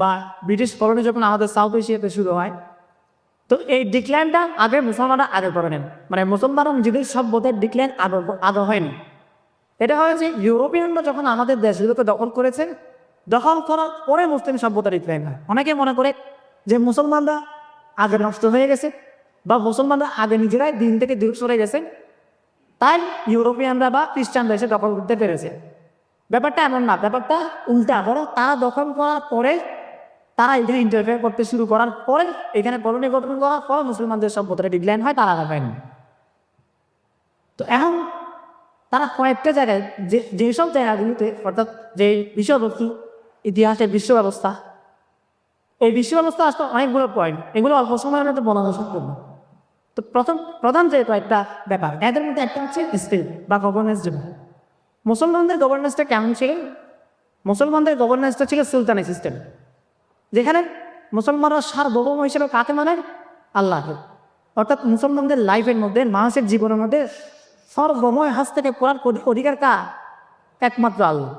বা British colony যখন আমাদের সাউথ এশিয়াতে শুরু হয়, তো এই ডিক্লাইনটা আগে মুসলমানরা আগে করে নেন। মানে মুসলমানরা নিজেদের সভ্যতার ডিক্লাইন আগে আগে হয়নি এটা হয় যে ইউরোপিয়ানরা যখন আমাদের দেশগুলোকে দখল করেছে দখল করার পরে মুসলিম সভ্যতা ডিক্লাইন হয়। অনেকে মনে করে যে মুসলমানরা আগে নষ্ট হয়ে গেছে বা মুসলমানরা আগে নিজেরাই দিন থেকে দূর সরে গেছে তাই ইউরোপিয়ানরা বা খ্রিস্টানরা এসে দখল করতে পেরেছে। ব্যাপারটা এমন না, ব্যাপারটা উল্টা। বরং তারা দখল করার পরে তারা এখানে ইন্টারফেয়ার করতে শুরু করার পরে এখানে কলোনি গঠন করার পর মুসলমানদের সভ্যতাটা ডিক্লাইন হয়, তারা আগে পায়নি। তো এখন তারা কয়েকটা জায়গায় যে যেসব জায়গাগুলিতে অর্থাৎ যে বিষয়বস্তু, ইতিহাসের বিশ্ব ব্যবস্থা এই বিশ্ব ব্যবস্থা আসলে অনেকগুলো পয়েন্ট এগুলো অল্প সময়ের মধ্যে বলানো সম্ভব তো প্রথম, প্রধান যে কয়েকটা ব্যাপার এদের মধ্যে একটা হচ্ছে স্টেট বা গভর্নেন্স যেমন মুসলমানদের গভর্নেন্সটা কেমন ছিল? মুসলমানদের গভর্নেন্সটা ছিল সুলতানি সিস্টেম যেখানে মুসলমানরা সার্বভৌম হিসেবে কাকে মানে? আল্লাহকে। অর্থাৎ মুসলমানদের লাইফের মধ্যে, মানুষের জীবনের মধ্যে সর্বময় হাত থেকে পড়ার অধিকার কা একমাত্র আল্লাহ।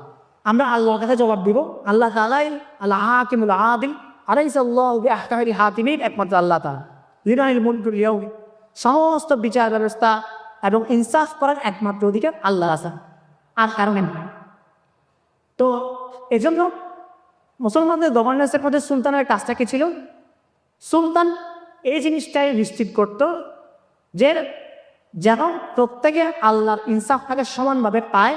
আমরা আল্লাহর কাছে জবাব দিব, আল্লাহ তালাই আল্লাহ হাকিমুল আদিল আলাইসাল্লাহ আহকাহি হাতিমির একমাত্র আল্লাহ তালা সমস্ত বিচার ব্যবস্থা এবং ইনসাফ করার একমাত্র অধিকার আল্লাহ আসা আর কারণে নয় তো এজন্য মুসলমানদের গভর্নেন্সের মধ্যে সুলতানের কাজটা কি ছিল? সুলতান এই জিনিসটাই নিশ্চিত করত যে যেন প্রত্যেকে আল্লাহর ইনসাফটাকে সমানভাবে পায়